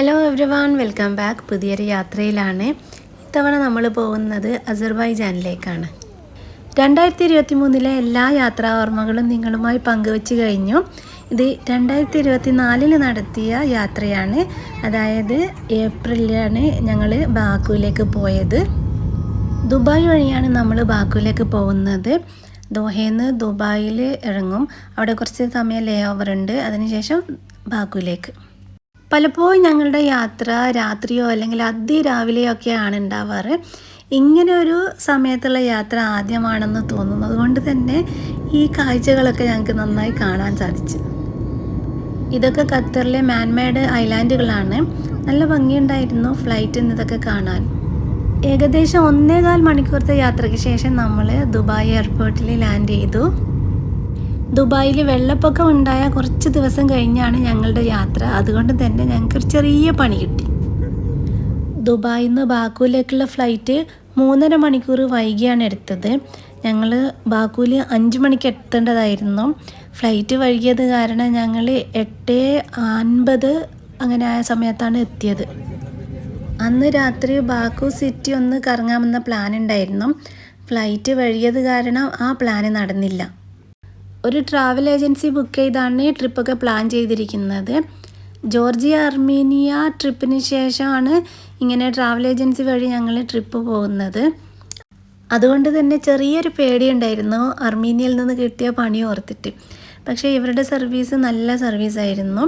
Hello everyone welcome back പുതിയൊരു യാത്രയിലാണ്. ഇത്തവണ നമ്മൾ പോകുന്നത് അസർബൈജാനിലേക്കാണ്. രണ്ടായിരത്തി ഇരുപത്തി മൂന്നിലെ എല്ലാ യാത്രാ ഓർമ്മകളും നിങ്ങളുമായി പങ്കുവച്ച് കഴിഞ്ഞു. ഇത് രണ്ടായിരത്തി ഇരുപത്തി നാലിൽ നടത്തിയ യാത്രയാണ്. അതായത് ഏപ്രിലാണ് ഞങ്ങൾ ബാക്കുവിലേക്ക് പോയത്. ദുബായ് വഴിയാണ് നമ്മൾ ബാക്കുവിലേക്ക് പോകുന്നത്. ദോഹയിൽ ദുബായിൽ ഇറങ്ങും. അവിടെ കുറച്ച് സമയം ലേ ഓവർ ഉണ്ട്. അതിനുശേഷം ബാക്കുവിലേക്ക് പലപ്പോഴും ഞങ്ങളുടെ യാത്ര രാത്രിയോ അല്ലെങ്കിൽ അതിരാവിലെയോ ഒക്കെയാണ് ഉണ്ടാവാറ്. ഇങ്ങനെ ഒരു സമയത്തുള്ള യാത്ര ആദ്യമാണെന്ന് തോന്നുന്നത് കൊണ്ട് തന്നെ ഈ കാഴ്ചകളൊക്കെ ഞങ്ങൾക്ക് നന്നായി കാണാൻ സാധിച്ചു. ഇതൊക്കെ ഖത്തറിലെ മാൻമേഡ് ഐലാൻഡുകളാണ്. നല്ല ഭംഗിയുണ്ടായിരുന്നു ഫ്ലൈറ്റിൽ നിന്ന് ഇതൊക്കെ കാണാൻ. ഏകദേശം ഒന്നേകാൽ മണിക്കൂറത്തെ യാത്രയ്ക്ക് ശേഷം നമ്മൾ ദുബായ് എയർപോർട്ടിൽ ലാൻഡ് ചെയ്തു. ദുബായിൽ വെള്ളപ്പൊക്കം ഉണ്ടായ കുറച്ച് ദിവസം കഴിഞ്ഞാണ് ഞങ്ങളുടെ യാത്ര. അതുകൊണ്ട് തന്നെ ഞങ്ങൾക്ക് ഒരു ചെറിയ പണി കിട്ടി. ദുബായിൽ നിന്ന് ബാക്കുവിലേക്കുള്ള ഫ്ലൈറ്റ് മൂന്നര മണിക്കൂർ വൈകിയാണ് എടുത്തത്. ഞങ്ങൾ ബാക്കുവിൽ അഞ്ച് മണിക്ക് എത്തേണ്ടതായിരുന്നു. ഫ്ലൈറ്റ് വൈകിയത് കാരണം ഞങ്ങൾ എട്ട് അൻപത് അങ്ങനെ ആയ സമയത്താണ് എത്തിയത്. അന്ന് രാത്രി ബാക്കു സിറ്റി ഒന്ന് കറങ്ങാമെന്ന പ്ലാൻ ഉണ്ടായിരുന്നു. ഫ്ലൈറ്റ് വഴിയത് കാരണം ആ പ്ലാന് നടന്നില്ല. ഒരു ട്രാവൽ ഏജൻസി ബുക്ക് ചെയ്താണ് ഈ ട്രിപ്പൊക്കെ പ്ലാൻ ചെയ്തിരിക്കുന്നത്. ജോർജിയ അർമീനിയ ട്രിപ്പിന് ശേഷമാണ് ഇങ്ങനെ ട്രാവൽ ഏജൻസി വഴി ഞങ്ങൾ ട്രിപ്പ് പോകുന്നത്. അതുകൊണ്ട് തന്നെ ചെറിയൊരു പേടിയുണ്ടായിരുന്നു അർമീനിയയിൽ നിന്ന് കിട്ടിയ പണി ഓർത്തിട്ട്. പക്ഷേ ഇവരുടെ സർവീസ് നല്ല സർവീസായിരുന്നു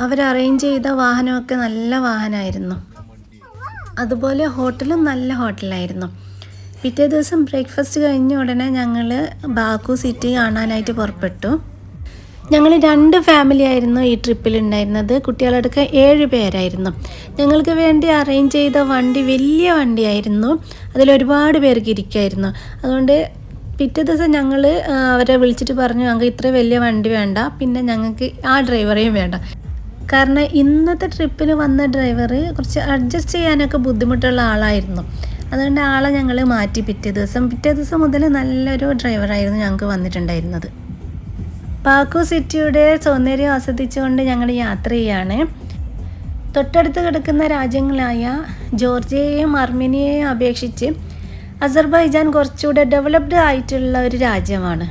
അവർ അറേഞ്ച് ചെയ്ത വാഹനമൊക്കെ നല്ല വാഹനമായിരുന്നു. അതുപോലെ ഹോട്ടലും നല്ല ഹോട്ടലായിരുന്നു പിറ്റേ ദിവസം ബ്രേക്ക്ഫാസ്റ്റ് കഴിഞ്ഞ ഉടനെ ഞങ്ങൾ ബാക്കു സിറ്റി കാണാനായിട്ട് പുറപ്പെട്ടു. ഞങ്ങൾ രണ്ട് ഫാമിലി ആയിരുന്നു ഈ ട്രിപ്പിൽ ഉണ്ടായിരുന്നത്. കുട്ടികളടക്കം ഏഴ് പേരായിരുന്നു. ഞങ്ങൾക്ക് വേണ്ടി അറേഞ്ച് ചെയ്ത വണ്ടി വലിയ വണ്ടിയായിരുന്നു. അതിൽ ഒരുപാട് പേർക്ക് ഇരിക്കുമായിരുന്നു അതുകൊണ്ട് പിറ്റേ ദിവസം ഞങ്ങൾ അവരെ വിളിച്ചിട്ട് പറഞ്ഞു ഞങ്ങൾക്ക് ഇത്ര വലിയ വണ്ടി വേണ്ട. പിന്നെ ഞങ്ങൾക്ക് ആ ഡ്രൈവറേയും വേണ്ട. കാരണം ഇന്നത്തെ ട്രിപ്പിൽ വന്ന ഡ്രൈവർ കുറച്ച് അഡ്ജസ്റ്റ് ചെയ്യാനൊക്കെ ബുദ്ധിമുട്ടുള്ള ആളായിരുന്നു. അതുകൊണ്ട് ആളെ ഞങ്ങൾ മാറ്റി പിറ്റേ ദിവസം പിറ്റേ ദിവസം മുതൽ നല്ലൊരു ഡ്രൈവറായിരുന്നു ഞങ്ങൾക്ക് വന്നിട്ടുണ്ടായിരുന്നത്. പാക്കു സിറ്റിയുടെ സൗന്ദര്യം ആസ്വദിച്ചുകൊണ്ട് ഞങ്ങൾ യാത്ര ചെയ്യാണ്. തൊട്ടടുത്ത് കിടക്കുന്ന രാജ്യങ്ങളായ ജോർജിയയെയും അർമേനിയയെയും അപേക്ഷിച്ച് അസർബൈജാൻ കുറച്ചുകൂടെ ഡെവലപ്ഡ് ആയിട്ടുള്ള ഒരു രാജ്യമാണ്.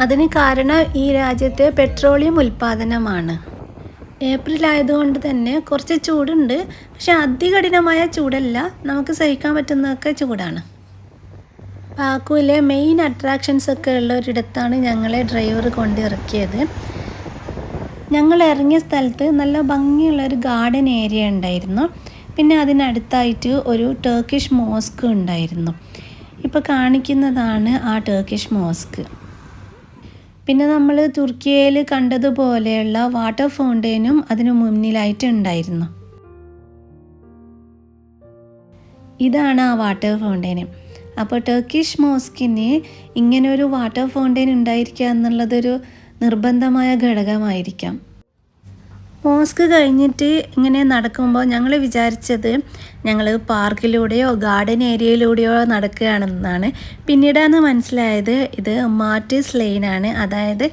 അതിന് കാരണം ഈ രാജ്യത്തെ പെട്രോളിയം ഉൽപ്പാദനമാണ്. ഏപ്രിൽ ആയതുകൊണ്ട് തന്നെ കുറച്ച് ചൂടുണ്ട്. പക്ഷെ അതികഠിനമായ ചൂടല്ല. നമുക്ക് സഹിക്കാൻ പറ്റുന്നതൊക്കെ ചൂടാണ്. പാക്കുവിലെ മെയിൻ അട്രാക്ഷൻസ് ഒക്കെ ഉള്ള ഒരിടത്താണ് ഞങ്ങളെ ഡ്രൈവർ കൊണ്ടിറക്കിയത്. ഞങ്ങൾ ഇറങ്ങിയ സ്ഥലത്ത് നല്ല ഭംഗിയുള്ള ഒരു ഗാർഡൻ ഏരിയ ഉണ്ടായിരുന്നു. പിന്നെ അതിനടുത്തായിട്ട് ഒരു ടർക്കിഷ് മോസ്ക് ഉണ്ടായിരുന്നു. ഇപ്പോൾ കാണിക്കുന്നതാണ് ആ ടർക്കിഷ് മോസ്ക് പിന്നെ നമ്മൾ തുർക്കിയയിൽ കണ്ടതുപോലെയുള്ള വാട്ടർ ഫൗണ്ടെയിനും അതിനു മുന്നിലായിട്ട് ഉണ്ടായിരുന്നു ഇതാണ് ആ വാട്ടർ ഫൗണ്ടെയിൻ അപ്പോൾ ടർക്കിഷ് മോസ്കിന് ഇങ്ങനെ ഒരു വാട്ടർ ഫൗണ്ടെയിൻ ഉണ്ടായിരിക്കുക എന്നുള്ളതൊരു നിർബന്ധമായ ഘടകമായിരിക്കാം. മോസ്ക് കഴിഞ്ഞിട്ട് ഇങ്ങനെ നടക്കുമ്പോൾ ഞങ്ങൾ വിചാരിച്ചത് ഞങ്ങൾ പാർക്കിലൂടെയോ ഗാർഡൻ ഏരിയയിലൂടെയോ നടക്കുകയാണെന്നാണ്. പിന്നീടാണ് മനസ്സിലായത് ഇത് മാർട്ടിസ് ലൈനാണ് അതായത്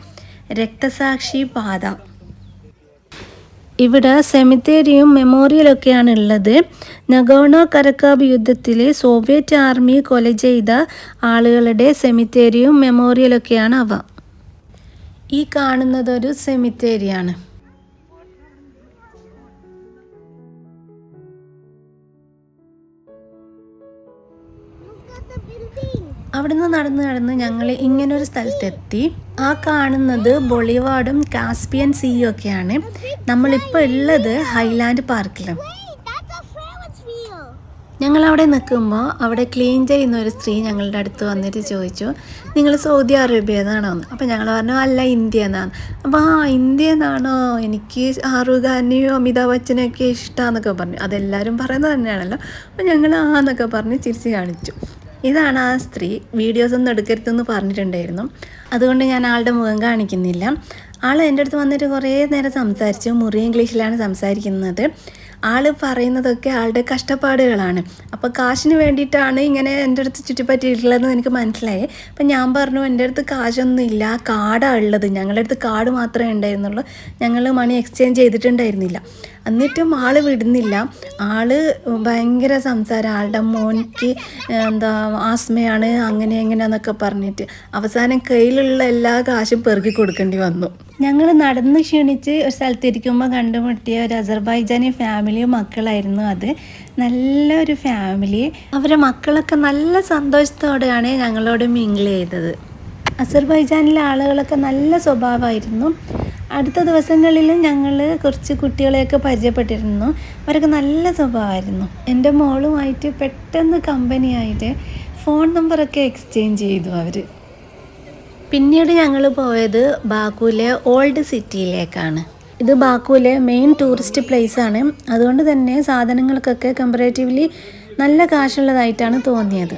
രക്തസാക്ഷി പാത. ഇവിടെ സെമിത്തേരിയും മെമ്മോറിയലൊക്കെയാണ് ഉള്ളത്. നഗോണോ കരക്കാബ് യുദ്ധത്തിൽ സോവിയറ്റ് ആർമി കൊല ചെയ്ത ആളുകളുടെ സെമിത്തേരിയും മെമ്മോറിയലൊക്കെയാണ് അവ. ഈ കാണുന്നതൊരു സെമിത്തേരിയാണ്. അവിടുന്ന് നടന്ന് നടന്ന് ഞങ്ങൾ ഇങ്ങനൊരു സ്ഥലത്തെത്തി. ആ കാണുന്നത് ബൊളിവാർഡും കാസ്പിയൻ സീയും ഒക്കെയാണ്. നമ്മളിപ്പോൾ ഉള്ളത് ഹൈലാൻഡ് പാർക്കിലും. ഞങ്ങൾ അവിടെ നിൽക്കുമ്പോൾ അവിടെ ക്ലീൻ ചെയ്യുന്ന ഒരു സ്ത്രീ ഞങ്ങളുടെ അടുത്ത് വന്നിട്ട് ചോദിച്ചു നിങ്ങൾ സൗദി അറേബ്യ എന്നാണോ എന്ന് അപ്പോൾ ഞങ്ങൾ പറഞ്ഞു അല്ല ഇന്ത്യ എന്നാണ് അപ്പോൾ ആ ഇന്ത്യ എന്നാണോ എനിക്ക് ഷാറുഖ് ഖാനെയോ അമിതാഭ് ബച്ചനെയൊക്കെ ഇഷ്ടമാണെന്നൊക്കെ പറഞ്ഞു. അതെല്ലാവരും പറയുന്നത് തന്നെയാണല്ലോ. അപ്പോൾ ഞങ്ങൾ ആ എന്നൊക്കെ പറഞ്ഞ് ചിരിച്ച് കാണിച്ചു. ഇതാണ് ആ സ്ത്രീ. വീഡിയോസ് ഒന്നും എടുക്കരുതെന്ന് പറഞ്ഞിട്ടുണ്ടായിരുന്നു. അതുകൊണ്ട് ഞാൻ ആളുടെ മുഖം കാണിക്കുന്നില്ല. ആൾ എന്റെ അടുത്ത് വന്നിട്ട് കുറേ നേരം സംസാരിച്ചു. മുറി ഇംഗ്ലീഷിലാണ് സംസാരിക്കുന്നത്. ആൾ പറയുന്നതൊക്കെ ആളുടെ കഷ്ടപ്പാടുകളാണ്. അപ്പോൾ കാശിന് വേണ്ടിയിട്ടാണ് ഇങ്ങനെ എന്റെ അടുത്ത് ചുറ്റിപ്പറ്റിയിട്ടുള്ളതെന്ന് എനിക്ക് മനസ്സിലായി. അപ്പം ഞാൻ പറഞ്ഞു എന്റെ അടുത്ത് കാശൊന്നും ഇല്ല. കാർഡാണ് ഉള്ളത്. ഞങ്ങളുടെ അടുത്ത് കാർഡ് മാത്രമേ ഉണ്ടായിരുന്നുള്ളൂ. ഞങ്ങൾ മണി എക്സ്ചേഞ്ച് ചെയ്തിട്ടുണ്ടായിരുന്നില്ല. എന്നിട്ടും ആൾ വിടുന്നില്ല. ആൾ ഭയങ്കര സംസാരം. ആളുടെ മോനിക്ക് എന്താ ആസ്മയാണ് അങ്ങനെ എങ്ങനെയാന്നൊക്കെ പറഞ്ഞിട്ട്. അവസാനം കയ്യിലുള്ള എല്ലാ കാശും പെറുക്കി കൊടുക്കേണ്ടി വന്നു. ഞങ്ങൾ നടന്ന് ക്ഷീണിച്ച് ഒരു സ്ഥലത്തിരിക്കുമ്പോൾ കണ്ടുമുട്ടിയ ഒരു അസർബൈജാനി ഫാമിലിയും മക്കളായിരുന്നു അത്. നല്ലൊരു ഫാമിലി അവരെ മക്കളൊക്കെ നല്ല സന്തോഷത്തോടെയാണ് ഞങ്ങളോട് മിങ്കിൾ ചെയ്തത്. അസർബൈജാനിലെ ആളുകളൊക്കെ നല്ല സ്വഭാവമായിരുന്നു. അടുത്ത ദിവസങ്ങളിൽ ഞങ്ങൾ കുറച്ച് കുട്ടികളെയൊക്കെ പരിചയപ്പെട്ടിരുന്നു. അവരൊക്കെ നല്ല സ്വഭാവമായിരുന്നു. എന്റെ മോളുമായിട്ട് പെട്ടെന്ന് കമ്പനിയായിട്ട് ഫോൺ നമ്പറൊക്കെ എക്സ്ചേഞ്ച് ചെയ്തു അവർ പിന്നീട് ഞങ്ങൾ പോയത് ബാക്കുവിലെ ഓൾഡ് സിറ്റിയിലേക്കാണ്. ഇത് ബാക്കുവിലെ മെയിൻ ടൂറിസ്റ്റ് പ്ലേസ് ആണ് അതുകൊണ്ട് തന്നെ സാധനങ്ങൾക്കൊക്കെ കമ്പറേറ്റീവ്ലി നല്ല കാശുള്ളതായിട്ടാണ് തോന്നിയത്.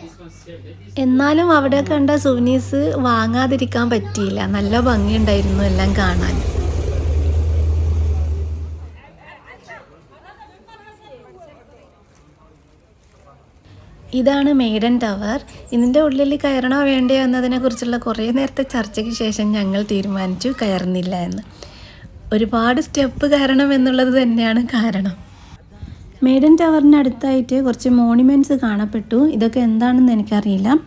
എന്നാലും അവിടെ കണ്ട സുവനീസ് വാങ്ങാതിരിക്കാൻ പറ്റിയില്ല. നല്ല ഭംഗിയുണ്ടായിരുന്നു എല്ലാം കാണാൻ. ഇതാണ് മെയ്ഡൻ ടവർ. ഇതിന്റെ ഉള്ളിൽ കയറണോ വേണ്ടയോ എന്നതിനെക്കുറിച്ചുള്ള കുറേ നേരത്തെ ചർച്ചയ്ക്ക് ശേഷം ഞങ്ങൾ തീരുമാനിച്ചു കയറുന്നില്ല എന്ന്. ഒരുപാട് സ്റ്റെപ്പ് കയറണം എന്നുള്ളത് തന്നെയാണ് കാരണം. മെയ്ഡൻ ടവറിനടുത്തായിട്ട് കുറച്ച് മോണിമെന്റ്സ് കാണപ്പെട്ടു. ഇതൊക്കെ എന്താണെന്ന് എനിക്കറിയില്ല.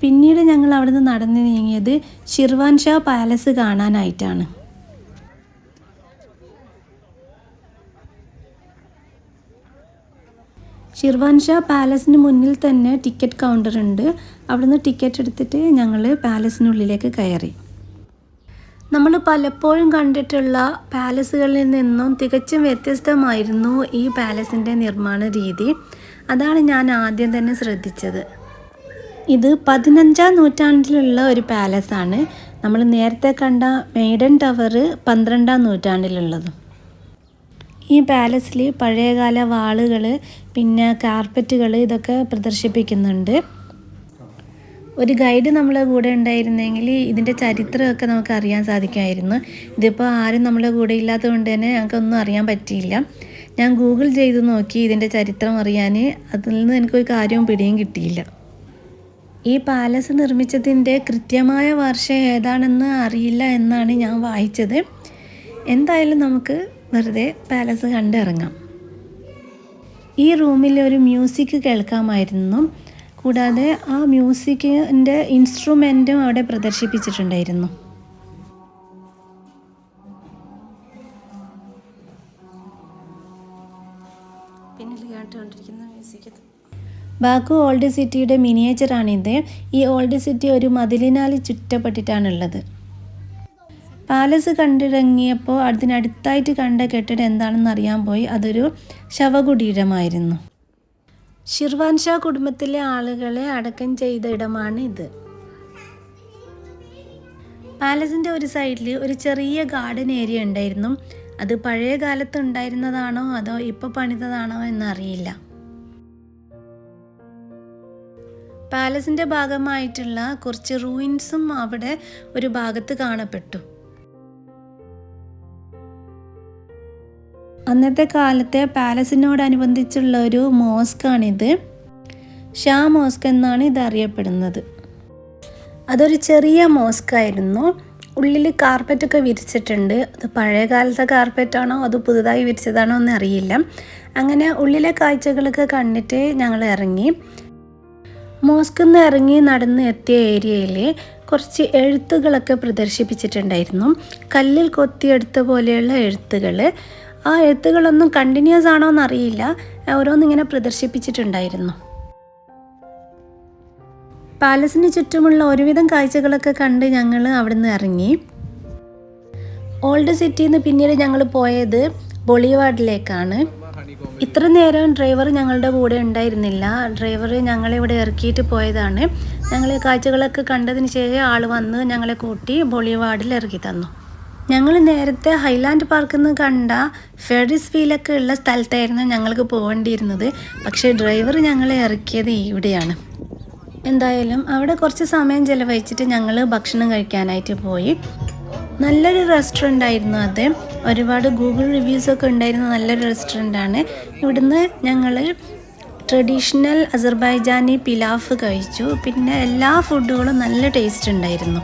പിന്നീട് ഞങ്ങൾ അവിടുന്ന് നടന്നു നീങ്ങിയത് ഷിർവാൻ ഷാ പാലസ് കാണാനായിട്ടാണ്. ഷിർവാൻ ഷാ പാലസിന് മുന്നിൽ തന്നെ ടിക്കറ്റ് കൗണ്ടർ ഉണ്ട്. അവിടുന്ന് ടിക്കറ്റ് എടുത്തിട്ട് ഞങ്ങൾ പാലസിനുള്ളിലേക്ക് കയറി. നമ്മൾ പലപ്പോഴും കണ്ടിട്ടുള്ള പാലസുകളിൽ നിന്നും തികച്ചും വ്യത്യസ്തമായിരുന്നു ഈ പാലസിന്റെ നിർമ്മാണ രീതി. അതാണ് ഞാൻ ആദ്യം തന്നെ ശ്രദ്ധിച്ചത്. ഇത് പതിനഞ്ചാം നൂറ്റാണ്ടിലുള്ള ഒരു പാലസാണ്. നമ്മൾ നേരത്തെ കണ്ട മെയ്ഡൻ ടവർ പന്ത്രണ്ടാം നൂറ്റാണ്ടിലുള്ളതും. ഈ പാലസിൽ പഴയകാല വാളുകൾ പിന്നെ കാർപ്പറ്റുകൾ ഇതൊക്കെ പ്രദർശിപ്പിക്കുന്നുണ്ട്. ഒരു ഗൈഡ് നമ്മളെ കൂടെ ഉണ്ടായിരുന്നെങ്കിൽ ഇതിന്റെ ചരിത്രമൊക്കെ നമുക്ക് അറിയാൻ സാധിക്കുമായിരുന്നു. ഇതിപ്പോൾ ആരും നമ്മളെ കൂടെ ഇല്ലാത്തതുകൊണ്ട് തന്നെ ഞങ്ങൾക്കൊന്നും അറിയാൻ പറ്റിയില്ല. ഞാൻ ഗൂഗിൾ ചെയ്ത് നോക്കി ഇതിന്റെ ചരിത്രം അറിയാൻ അതിൽ നിന്ന് എനിക്കൊരു കാര്യവും പിടിയും കിട്ടിയില്ല. ഈ പാലസ് നിർമ്മിച്ചതിന്റെ കൃത്യമായ വർഷം ഏതാണെന്ന് അറിയില്ല എന്നാണ് ഞാൻ വായിച്ചത്. എന്തായാലും നമുക്ക് വെറുതെ പാലസ് കണ്ടിറങ്ങാം. ഈ റൂമിൽ ഒരു മ്യൂസിക് കേൾക്കാമായിരുന്നു. കൂടാതെ ആ മ്യൂസിക്കിന്റെ ഇൻസ്ട്രുമെന്റും അവിടെ പ്രദർശിപ്പിച്ചിട്ടുണ്ടായിരുന്നു. ബാക്കു ഓൾഡ് സിറ്റിയുടെ മിനിയേച്ചറാണിത് ഈ ഓൾഡ് സിറ്റി ഒരു മതിലിനാൽ ചുറ്റപ്പെട്ടിട്ടാണുള്ളത്. പാലസ് കണ്ടിറങ്ങിയപ്പോൾ അതിനടുത്തായിട്ട് കണ്ട കെട്ടിടം എന്താണെന്ന് അറിയാൻ പോയി. അതൊരു ശവകുടീരമായിരുന്നു. ഷിർവാൻ ഷാ കുടുംബത്തിലെ ആളുകളെ അടക്കം ചെയ്ത ഇടമാണ് ഇത്. പാലസിന്റെ ഒരു സൈഡിൽ ഒരു ചെറിയ ഗാർഡൻ ഏരിയ ഉണ്ടായിരുന്നു. അത് പഴയ കാലത്ത് ഉണ്ടായിരുന്നതാണോ അതോ ഇപ്പോൾ പണിതതാണോ എന്നറിയില്ല. പാലസിന്റെ ഭാഗമായിട്ടുള്ള കുറച്ച് റൂയിൻസും അവിടെ ഒരു ഭാഗത്ത് കാണപ്പെട്ടു. അന്നത്തെ കാലത്തെ പാലസിനോടനുബന്ധിച്ചുള്ള ഒരു മോസ്കാണിത്. ഷാ മോസ്ക് എന്നാണ് ഇത് അറിയപ്പെടുന്നത് അതൊരു ചെറിയ മോസ്ക് ആയിരുന്നു ഉള്ളിൽ കാർപ്പറ്റൊക്കെ വിരിച്ചിട്ടുണ്ട്. അത് പഴയ കാലത്തെ കാർപ്പറ്റാണോ അത് പുതുതായി വിരിച്ചതാണോ എന്ന് അറിയില്ല അങ്ങനെ ഉള്ളിലെ കാഴ്ചകളൊക്കെ കണ്ടിട്ട് ഞങ്ങൾ ഇറങ്ങി. മോസ്കിൽ നിന്ന് ഇറങ്ങി നടന്ന് എത്തിയ ഏരിയയിൽ കുറച്ച് എഴുത്തുകളൊക്കെ പ്രദർശിപ്പിച്ചിട്ടുണ്ടായിരുന്നു. കല്ലിൽ കൊത്തിയെടുത്ത പോലെയുള്ള എഴുത്തുകൾ ആ എഴുത്തുകളൊന്നും കണ്ടിന്യൂസ് ആണോ എന്നറിയില്ല ഓരോന്നിങ്ങനെ പ്രദർശിപ്പിച്ചിട്ടുണ്ടായിരുന്നു. പാലസിന് ചുറ്റുമുള്ള ഒരുവിധം കാഴ്ചകളൊക്കെ കണ്ട് ഞങ്ങൾ അവിടുന്ന് ഇറങ്ങി. ഓൾഡ് സിറ്റിയിൽ നിന്ന് പിന്നീട് ഞങ്ങൾ പോയത് ബൊളിവാർഡിലേക്കാണ് ഇത്ര നേരം ഡ്രൈവർ ഞങ്ങളുടെ കൂടെ ഉണ്ടായിരുന്നില്ല. ഡ്രൈവർ ഞങ്ങളെ ഇവിടെ ഇറക്കിയിട്ട് പോയതാണ്. ഞങ്ങൾ കാഴ്ചകളൊക്കെ കണ്ടതിന് ശേഷം ആൾ വന്ന് ഞങ്ങളെ കൂട്ടി ബൊളിവാർഡിൽ ഇറക്കി തന്നു. ഞങ്ങൾ നേരത്തെ ഹൈലാൻഡ് പാർക്കിൽ നിന്ന് കണ്ട ഫെറിസ് വീലൊക്കെ ഉള്ള സ്ഥലത്തായിരുന്നു ഞങ്ങൾക്ക് പോകേണ്ടിയിരുന്നത്. പക്ഷേ ഡ്രൈവർ ഞങ്ങളെ ഇറക്കിയത് ഇവിടെയാണ്. എന്തായാലും അവിടെ കുറച്ച് സമയം ചിലവഴിച്ചിട്ട് ഞങ്ങൾ ഭക്ഷണം കഴിക്കാനായിട്ട് പോയി. നല്ലൊരു റെസ്റ്റോറന്റ് ആയിരുന്നു അത്. ഒരുപാട് ഗൂഗിൾ റിവ്യൂസൊക്കെ ഉണ്ടായിരുന്ന നല്ലൊരു റെസ്റ്റോറന്റാണ് ഇവിടുന്ന് ഞങ്ങൾ ട്രഡീഷണൽ അസർബൈജാനി പിലാഫ് കഴിച്ചു. പിന്നെ എല്ലാ ഫുഡുകളും നല്ല ടേസ്റ്റ് ഉണ്ടായിരുന്നു.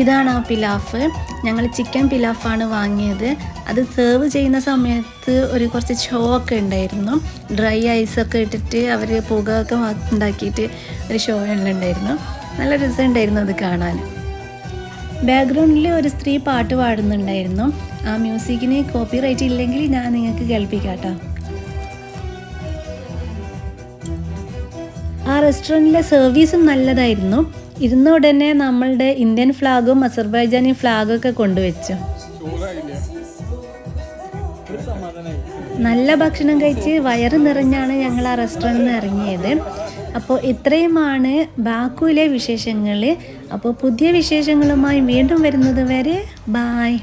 ഇതാണ് ആ പിലാഫ്. ഞങ്ങൾ ചിക്കൻ പിലാഫാണ് വാങ്ങിയത്. അത് സെർവ് ചെയ്യുന്ന സമയത്ത് ഒരു കുറച്ച് ഷോ ഒക്കെ ഉണ്ടായിരുന്നു ഡ്രൈ ഐസൊക്കെ ഇട്ടിട്ട് അവർ പുകയൊക്കെ ഉണ്ടാക്കിയിട്ട് ഒരു ഷോ ഉണ്ടായിരുന്നു നല്ല രസമുണ്ടായിരുന്നു അത് കാണാൻ. ബാക്ക്ഗ്രൗണ്ടിൽ ഒരു സ്ത്രീ പാട്ട് പാടുന്നുണ്ടായിരുന്നു. ആ മ്യൂസിക്കിന് കോപ്പി റൈറ്റ് ഇല്ലെങ്കിൽ ഞാൻ നിങ്ങൾക്ക് കേൾപ്പിക്കാട്ടോ. ആ റെസ്റ്റോറന്റിലെ സർവീസും നല്ലതായിരുന്നു. ഇരുന്ന ഉടനെ നമ്മളുടെ ഇന്ത്യൻ ഫ്ലാഗും അസർബൈജാനി ഫ്ലാഗും ഒക്കെ കൊണ്ടുവച്ചു. നല്ല ഭക്ഷണം കഴിച്ച് വയറ് നിറഞ്ഞാണ് ഞങ്ങൾ ആ റെസ്റ്റോറന്റിൽ നിന്ന് ഇറങ്ങിയത്. അപ്പോൾ ഇത്രയുമാണ് ബാക്കുവിലെ വിശേഷങ്ങൾ അപ്പോൾ പുതിയ വിശേഷങ്ങളുമായി വീണ്ടും വരുന്നത് വരെ ബായ്